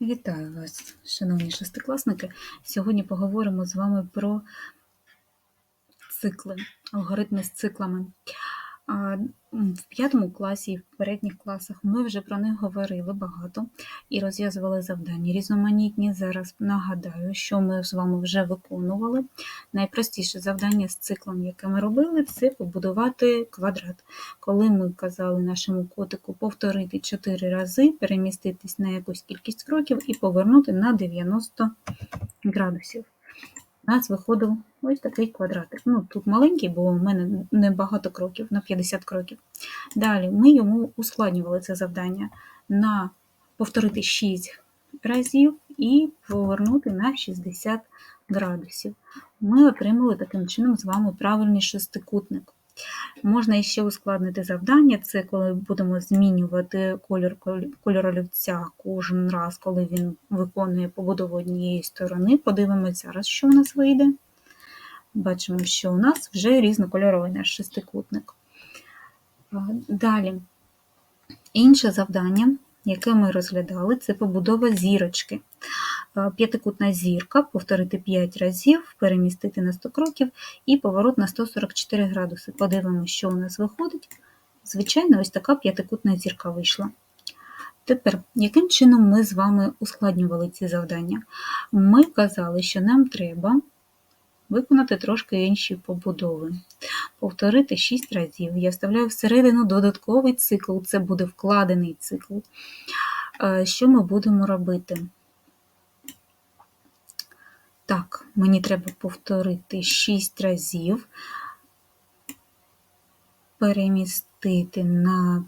Вітаю вас, шановні шестикласники. Сьогодні поговоримо з вами про цикли, алгоритми з циклами. В п'ятому класі і в попередніх класах ми вже про них говорили багато і розв'язували завдання різноманітні. Зараз нагадаю, що ми з вами вже виконували. Найпростіше завдання з циклом, яке ми робили, це побудувати квадрат. Коли ми казали нашому котику повторити 4 рази, переміститись на якусь кількість кроків і повернути на 90 градусів. У нас виходив ось такий квадратик. Ну, Тут маленький, бо в мене не багато кроків, на 50 кроків. Далі ми йому ускладнювали це завдання на повторити 6 разів і повернути на 60 градусів. Ми отримали таким чином з вами правильний шестикутник. Можна ще ускладнити завдання, це коли будемо змінювати кольор кольор олівця кожен раз, коли він виконує побудову однієї сторони. Подивимося зараз, що у нас вийде. Бачимо, що у нас вже різнокольоровий наш шестикутник. Далі, інше завдання, яке ми розглядали, це побудова зірочки. П'ятикутна зірка, повторити 5 разів, перемістити на 100 кроків і поворот на 144 градуси. Подивимося, що у нас виходить. Звичайно, ось така п'ятикутна зірка вийшла. Тепер, яким чином ми з вами ускладнювали ці завдання? Ми казали, що нам треба виконати трошки інші побудови. Повторити 6 разів. Я вставляю всередину додатковий цикл, це буде вкладений цикл. Що ми будемо робити? Так, мені треба повторити 6 разів, перемістити на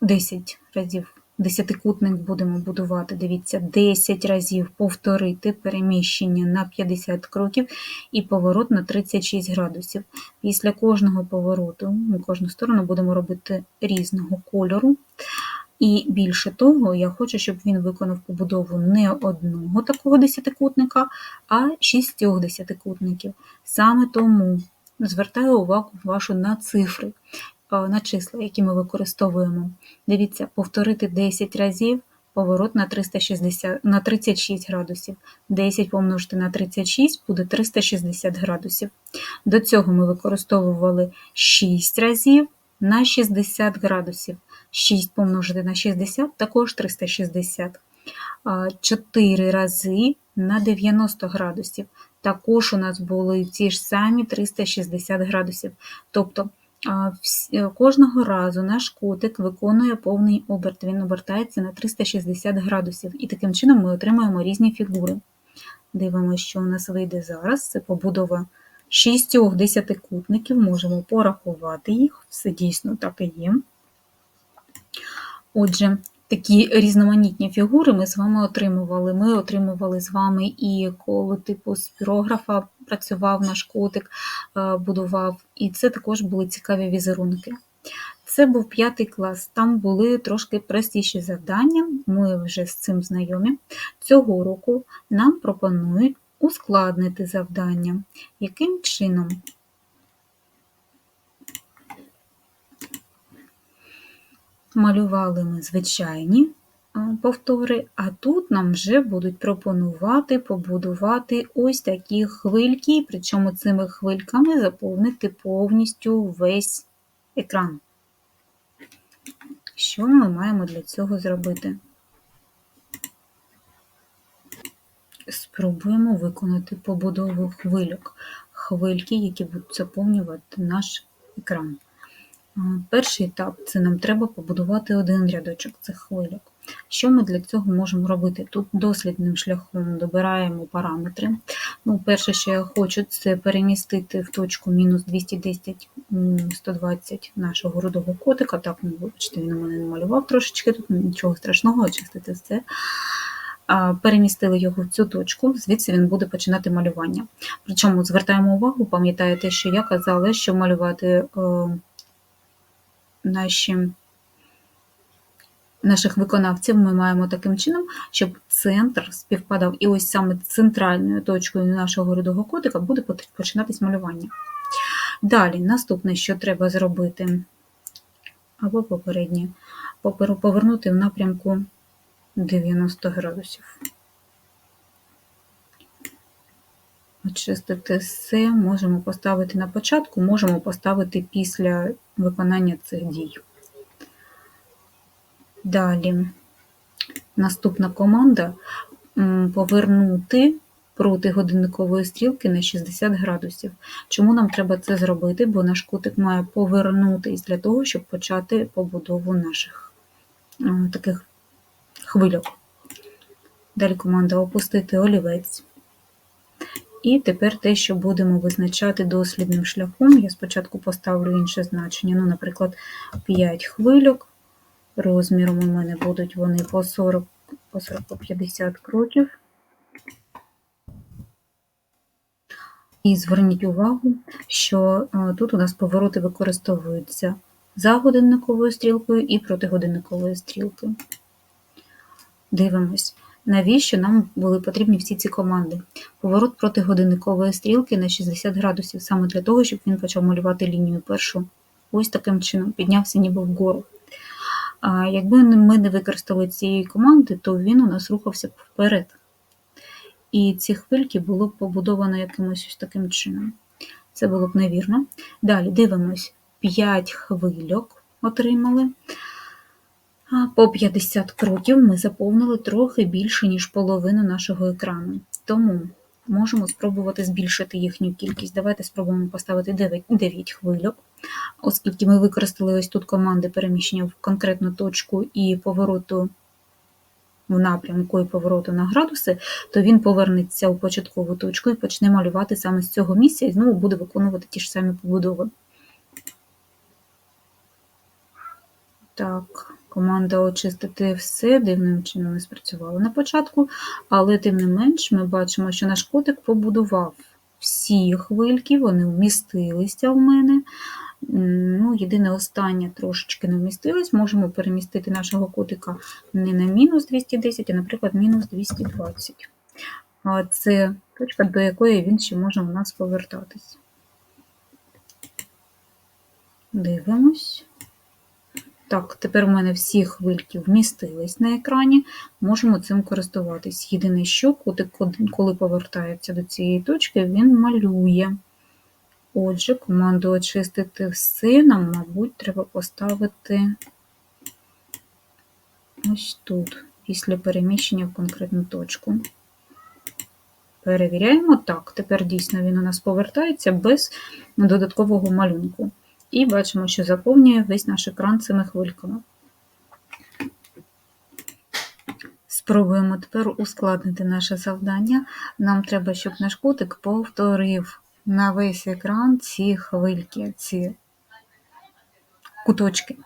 10 разів. Десятикутник будемо будувати, дивіться, 10 разів повторити переміщення на 50 кроків і поворот на 36 градусів. Після кожного повороту, ми кожну сторону будемо робити різного кольору. І більше того, я хочу, щоб він виконав побудову не одного такого десятикутника, а шістьох десятикутників. Саме тому звертаю увагу вашу на цифри, на числа, які ми використовуємо. Дивіться, повторити 10 разів. Поворот на 360, на 36 градусів. 10 помножити на 36 буде 360 градусів. До цього ми використовували 6 разів на 60 градусів. 6 помножити на 60 також 360. 4 рази на 90 градусів. Також у нас були ті ж самі 360 градусів. Тобто кожного разу наш котик виконує повний оберт, він обертається на 360 градусів, і таким чином ми отримаємо різні фігури. Дивимося, що у нас вийде зараз. Це побудова шістьох десятикутників, можемо порахувати їх, все дійсно так і є. Отже, такі різноманітні фігури ми з вами отримували. Ми отримували з вами і коло типу спірографа, працював наш котик, е, будував, і це також були цікаві візерунки. Це був п'ятий клас, там були трошки простіші завдання, ми вже з цим знайомі. Цього року нам пропонують ускладнити завдання. Яким чином? Малювали ми звичайні повтори, а тут нам вже будуть пропонувати побудувати ось такі хвильки, причому цими хвильками заповнити повністю весь екран. Що ми маємо для цього зробити? Спробуємо виконати побудову хвильок, хвильки, які будуть заповнювати наш екран. Перший етап це нам треба побудувати один рядочок цих хвилюк. Що ми для цього можемо робити? Тут дослідним шляхом добираємо параметри. Ну, Перше, що я хочу, це перемістити в точку мінус 210 120 нашого рудого котика. Так, ну, вибачте, він у мене намалював трошечки, тут нічого страшного, очистити все. Перемістили його в цю точку, звідси він буде починати малювання. Причому звертаємо увагу, пам'ятаєте, що я казала, що малювати е, наші, наших виконавців ми маємо таким чином, щоб центр співпадав. І ось саме центральною точкою нашого рудого котика буде починатись малювання. Далі, наступне, що треба зробити, або попереднє, повернути в напрямку 90 градусів. Очистити все можемо поставити на початку, можемо поставити після виконання цих дій. Далі наступна команда повернути проти годинникової стрілки на 60 градусів. Чому нам треба це зробити? Бо наш кутик має повернутись для того, щоб почати побудову наших таких хвильок. Далі команда опустити олівець. І тепер те, що будемо визначати дослідним шляхом, я спочатку поставлю інше значення, ну, наприклад, 5 хвильок. Розміром у мене будуть вони по 40 по 40 по 50 кроків. І зверніть увагу, що е, тут у нас повороти використовуються за годинниковою стрілкою і проти годинникової стрілки. Дивимось, навіщо нам були потрібні всі ці команди. Поворот проти годинникової стрілки на 60 градусів, саме для того, щоб він почав малювати лінію першу. Ось таким чином, піднявся ніби вгору. А Якби ми не використали цієї команди, то він у нас рухався вперед. І ці хвильки було б побудовано якимось ось таким чином. Це було б невірно. Далі дивимось, 5 хвильок отримали. По 50 кроків ми заповнили трохи більше, ніж половину нашого екрану. Тому можемо спробувати збільшити їхню кількість. Давайте спробуємо поставити 9, 9 хвильок, оскільки ми використали ось тут команди переміщення в конкретну точку і повороту в напрямку і повороту на градуси, то він повернеться у початкову точку і почне малювати саме з цього місця і знову буде виконувати ті ж самі побудови. Так, команда очистити все дивним чином не спрацювала на початку, але тим не менш ми бачимо, що наш котик побудував всі хвильки, вони вмістилися в мене. Ну, Єдине останнє трошечки не вмістилось, можемо перемістити нашого котика не на мінус 210, а, наприклад, мінус 220. Це точка, до якої він ще може у нас повертатись. Дивимось. Так, тепер у мене всі хвильки вмістились на екрані, можемо цим користуватись. Єдине, що коли повертається до цієї точки, він малює. Отже, команду очистити все нам, мабуть, треба поставити ось тут, після переміщення в конкретну точку. Перевіряємо так. Тепер дійсно він у нас повертається без додаткового малюнку. І бачимо, що заповнює весь наш екран цими хвильками. Спробуємо тепер ускладнити наше завдання. Нам треба, щоб наш котик повторив на весь екран ці хвильки, ці куточки.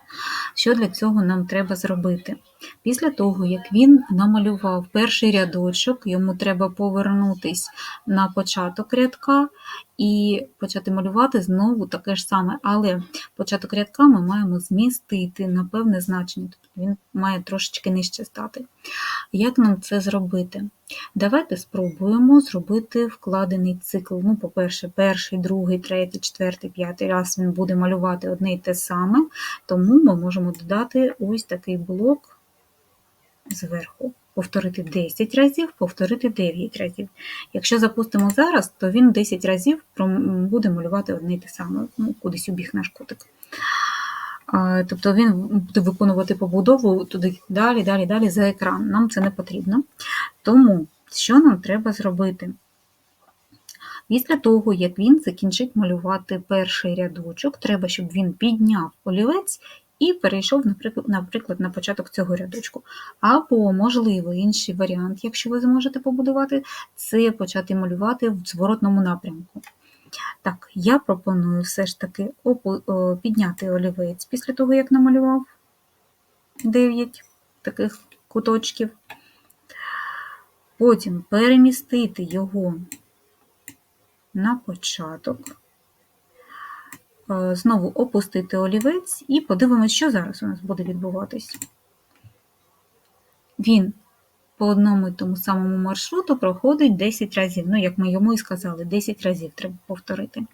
Що для цього нам треба зробити? Після того, як він намалював перший рядочок, йому треба повернутись на початок рядка і почати малювати знову таке ж саме. Але початок рядка ми маємо змістити на певне значення, тобто він має трошечки нижче стати. Як нам це зробити? Давайте спробуємо зробити вкладений цикл. Ну, По-перше, перший, другий, третій, четвертий, п'ятий раз він буде малювати одне й те саме, тому ми можемо додати ось такий блок зверху. Повторити 10 разів, повторити 9 разів. Якщо запустимо зараз, то він 10 разів буде малювати одне й те саме, ну, кудись убіг наш котик. Тобто він буде виконувати побудову туди далі, далі, далі за екран. Нам це не потрібно. Тому, що нам треба зробити? Після того, як він закінчить малювати перший рядочок, треба, щоб він підняв олівець і перейшов, наприклад, на початок цього рядочку. Або, можливо, інший варіант, якщо ви зможете побудувати, це почати малювати в зворотному напрямку. Так, я пропоную все ж таки підняти олівець після того, як намалював 9 таких куточків. Потім перемістити його на початок, знову опустити олівець і подивимось, що зараз у нас буде відбуватись. Він по одному і тому самому маршруту проходить 10 разів. Ну, як ми йому і сказали, 10 разів треба повторити.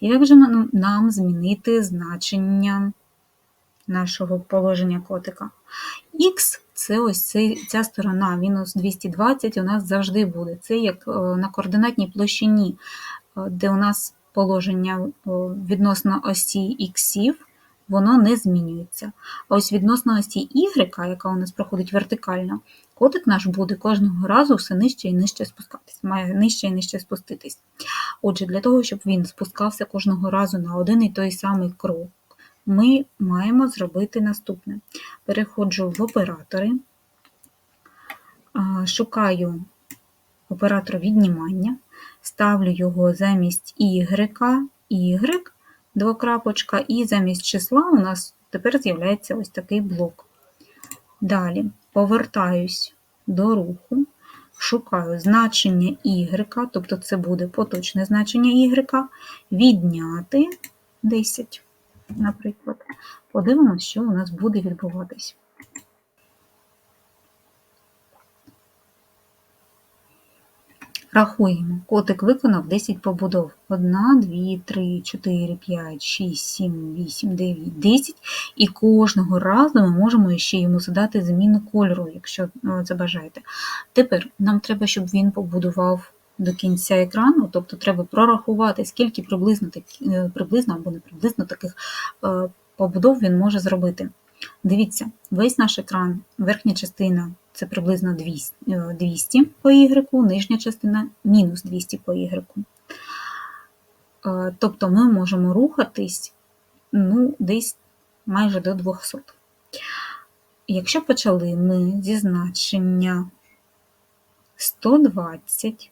Як же нам змінити значення нашого положення котика? Х це ось ця сторона, мінус 220 у нас завжди буде. Це як е, на координатній площині, е, де у нас положення е, відносно осі іксів, воно не змінюється. А ось відносно осі Y, яка у нас проходить вертикально, котик наш буде кожного разу все нижче і нижче спускатись, має нижче і нижче спуститись. Отже, для того, щоб він спускався кожного разу на один і той самий крок, ми маємо зробити наступне. Переходжу в оператори, шукаю оператор віднімання, ставлю його замість y, y, двокрапочка, і замість числа у нас тепер з'являється ось такий блок. Далі повертаюсь до руху, шукаю значення y, тобто це буде поточне значення y, відняти 10 наприклад. Подивимося, що у нас буде відбуватись. Рахуємо. Котик виконав 10 побудов. 1, 2, 3, 4, 5, 6, 7, 8, 9, 10. І кожного разу ми можемо ще йому задати зміну кольору, якщо забажаєте. Тепер нам треба, щоб він побудував до кінця екрану, тобто треба прорахувати, скільки приблизно е, приблизно або не приблизно таких е, побудов він може зробити. Дивіться, весь наш екран, верхня частина це приблизно 200 е, по Y, нижня частина мінус 200 по Y. Тобто ми можемо рухатись ну, десь майже до 200. Якщо почали ми зі значення 120,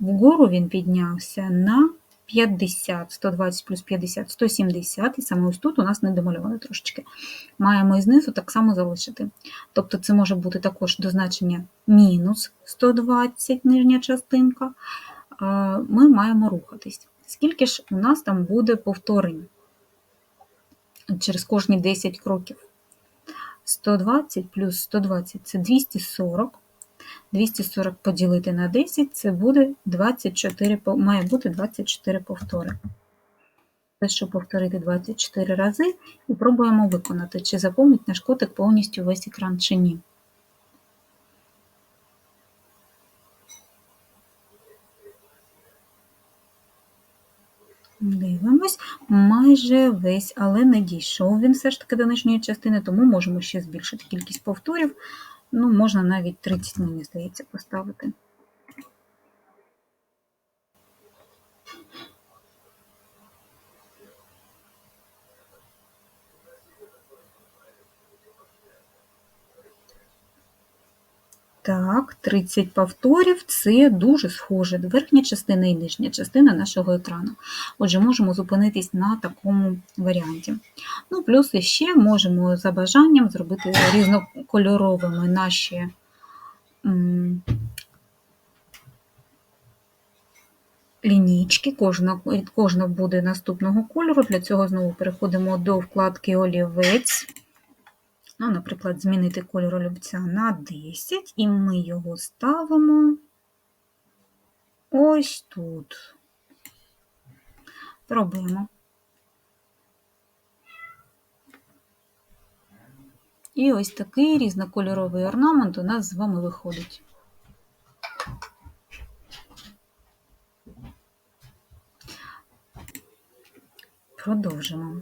Вгору він піднявся на 50, 120 плюс 50, 170, і саме ось тут у нас не домальовано трошечки. Маємо і знизу так само залишити. Тобто це може бути також до значення мінус 120 нижня частинка. Ми маємо рухатись. Скільки ж у нас там буде повторень через кожні 10 кроків? 120 плюс 120 це 240. 240 поділити на 10 це буде 24, має бути 24 повтори. Що повторити 24 рази, і пробуємо виконати, чи заповнить наш котик повністю весь екран чи ні. Дивимось, майже весь, але не дійшов він все ж таки до нижньої частини, тому можемо ще збільшити кількість повторів. Ну, можна навіть 30, мені здається, поставити. Так, 30 повторів це дуже схоже верхня частина і нижня частина нашого екрану. Отже, можемо зупинитись на такому варіанті. Ну, Плюс ще можемо за бажанням зробити різнокольоровими наші лінійки, кожна, кожна буде наступного кольору. Для цього знову переходимо до вкладки Олівець. Ну, Наприклад, змінити кольор олівця на 10, і ми його ставимо ось тут. Пробуємо. І ось такий різнокольоровий орнамент у нас з вами виходить. Продовжимо.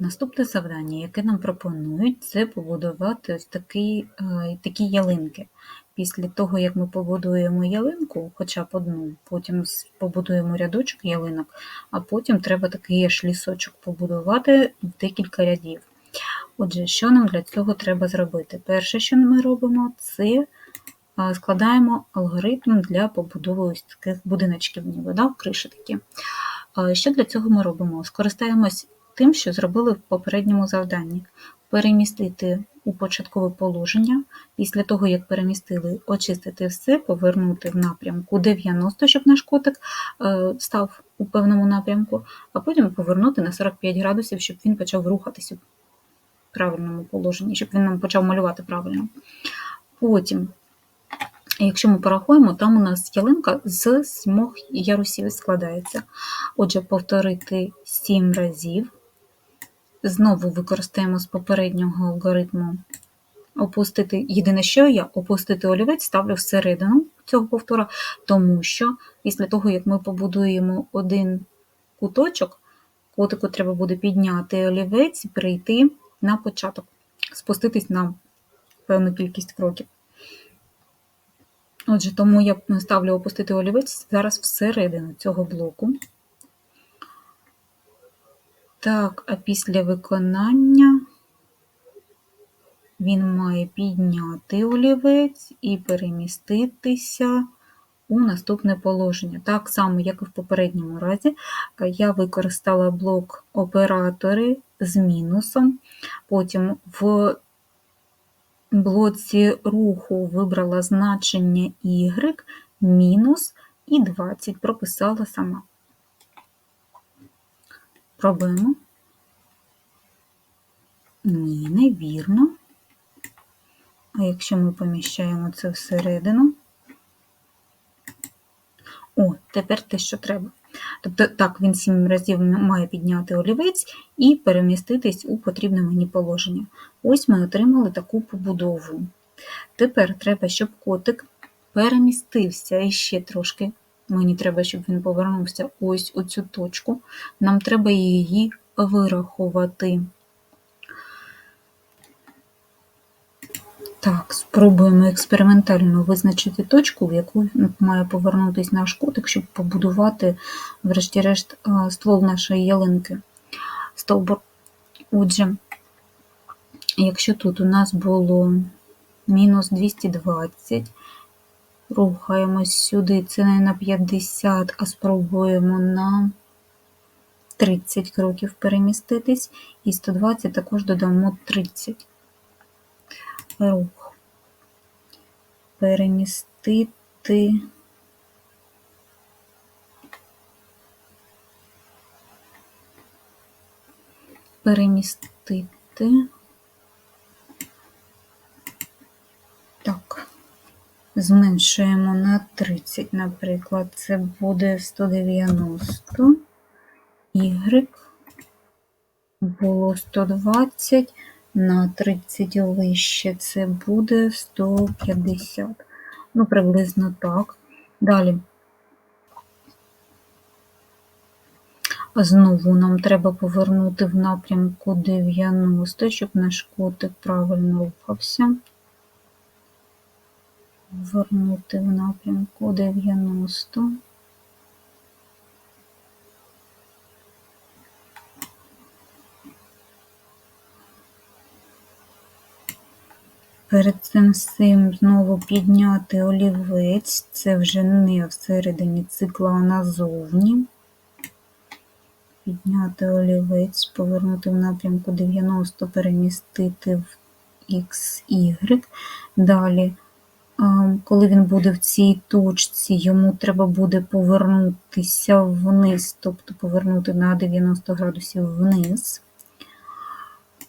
Наступне завдання, яке нам пропонують, це побудувати ось такі, е, такі ялинки. Після того, як ми побудуємо ялинку, хоча б одну, потім побудуємо рядочок ялинок, а потім треба такий аж лісочок побудувати в декілька рядів. Отже, що нам для цього треба зробити? Перше, що ми робимо, це е, складаємо алгоритм для побудови ось таких будиночків, ніби да, криші такі. Е, що для цього ми робимо? Скористаємось тим, що зробили в попередньому завданні. Перемістити у початкове положення, після того, як перемістили, очистити все, повернути в напрямку 90, щоб наш котик е, став у певному напрямку, а потім повернути на 45 градусів, щоб він почав рухатися в правильному положенні, щоб він нам почав малювати правильно. Потім, якщо ми порахуємо, там у нас ялинка з сімох ярусів складається. Отже, повторити 7 разів. Знову використаємо з попереднього алгоритму опустити, єдине, що я опустити олівець ставлю всередину цього повтора, тому що після того, як ми побудуємо один куточок, котику треба буде підняти олівець і перейти на початок, спуститись на певну кількість кроків. Отже, тому я ставлю опустити олівець зараз всередину цього блоку. Так, а після виконання він має підняти олівець і переміститися у наступне положення. Так само, як і в попередньому разі, я використала блок оператори з мінусом, потім в блоці руху вибрала значення y, мінус і 20 прописала сама. Пробуємо. Ні, невірно. А якщо ми поміщаємо це всередину, о, тепер те, що треба. Тобто, так, він 7 разів має підняти олівець і переміститись у потрібне мені положення. Ось ми отримали таку побудову. Тепер треба, щоб котик перемістився і ще трошки. Мені треба, щоб він повернувся ось у цю точку. Нам треба її вирахувати. Так, спробуємо експериментально визначити точку, в яку має повернутися наш котик, щоб побудувати, врешті-решт, ствол нашої ялинки. Стовбур. Отже, якщо тут у нас було мінус 220, рухаємось сюди, це не на 50, а спробуємо на 30 кроків переміститись, і 120 також додамо 30 рух. Перемістити. Перемістити. Так, зменшуємо на 30, наприклад, це буде 190, Y було 120 на 30 вище це буде 150. Ну, приблизно так. Далі. Знову нам треба повернути в напрямку 90, щоб наш котик правильно рухався. Повернути в напрямку 90. Перед цим всім знову підняти олівець, це вже не всередині цикла, а назовні. Підняти олівець, повернути в напрямку 90, перемістити в XY. Далі, коли він буде в цій точці, йому треба буде повернутися вниз, тобто повернути на 90 градусів вниз.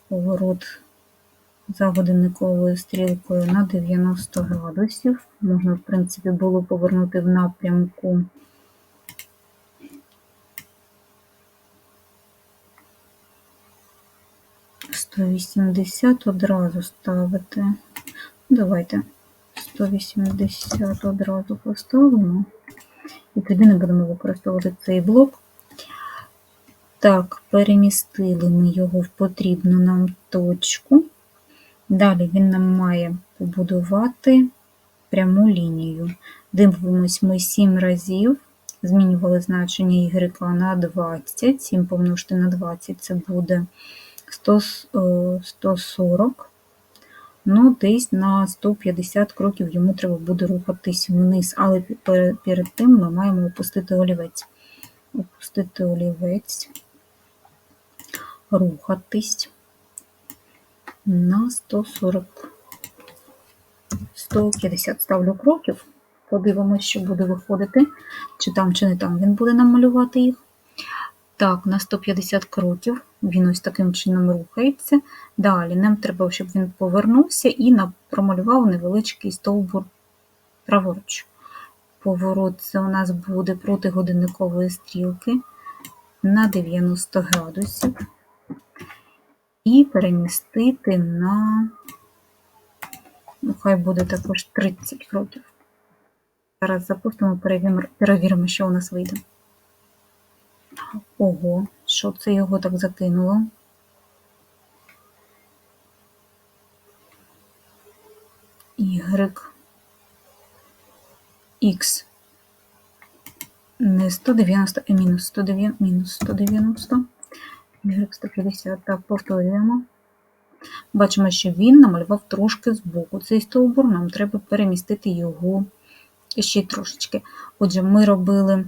Поворот за годинниковою стрілкою на 90 градусів. Можна, в принципі, було повернути в напрямку сто вісімдесят одразу ставити. Давайте 180 одразу поставимо. І тоді не будемо використовувати цей блок. Так, перемістили ми його в потрібну нам точку. Далі він нам має побудувати пряму лінію. Дивимось ми 7 разів, змінювали значення y на 20, 7 помножити на 20 це буде 100, 140. Ну, десь на 150 кроків йому треба буде рухатись вниз, але перед тим ми маємо опустити олівець. Опустити олівець, рухатись на 140, 150 ставлю кроків. Подивимось, що буде виходити, чи там, чи не там він буде намалювати їх. Так, на 150 кроків він ось таким чином рухається. Далі нам треба, щоб він повернувся і промалював невеличкий стовбур праворуч. Поворот це у нас буде проти годинникової стрілки на 90 градусів і перемістити на Ну, хай буде також 30 кроків. Зараз запустимо, перевіримо, перевіримо, що у нас вийде. Ого, що це його так закинуло? Y, X. Не 190, а мінус 190, мінус 190. Y 150. Так, повторюємо. Бачимо, що він намалював трошки збоку. Цей стовбур нам треба перемістити його ще трошечки. Отже, ми робили,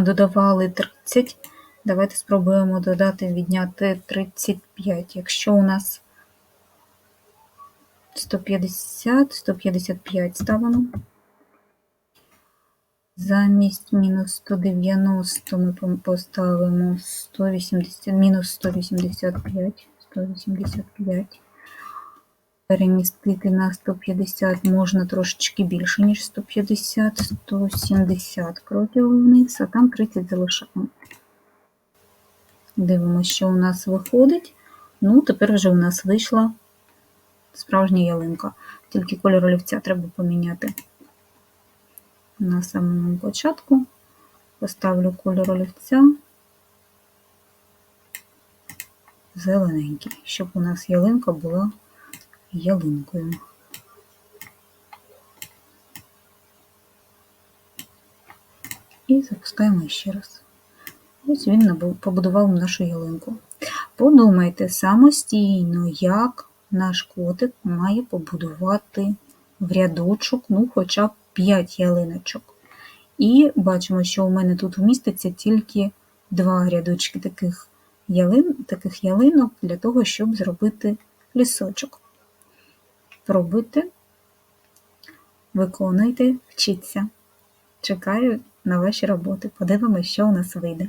додавали 30. Давайте спробуємо додати, відняти 35. Якщо у нас 150, 155 ставимо. Замість мінус 190 ми поставимо 180, мінус 185, 185. Перемістити на 150 можна трошечки більше, ніж 150, 170 кроків вниз, а там 30 залишаємо. Дивимося, що у нас виходить. Ну, тепер вже у нас вийшла справжня ялинка. Тільки кольор олівця треба поміняти. На самому початку поставлю кольор олівця зелененький, щоб у нас ялинка була ялинкою. І запускаємо ще раз. Ось він побудував нашу ялинку. Подумайте самостійно, як наш котик має побудувати в рядочок, ну, хоча б 5 ялиночок. І бачимо, що у мене тут вміститься тільки два рядочки таких ялин, таких ялинок для того, щоб зробити лісочок. Пробуйте, виконуйте, вчіться. Чекаю на ваші роботи. Подивимось, що у нас вийде.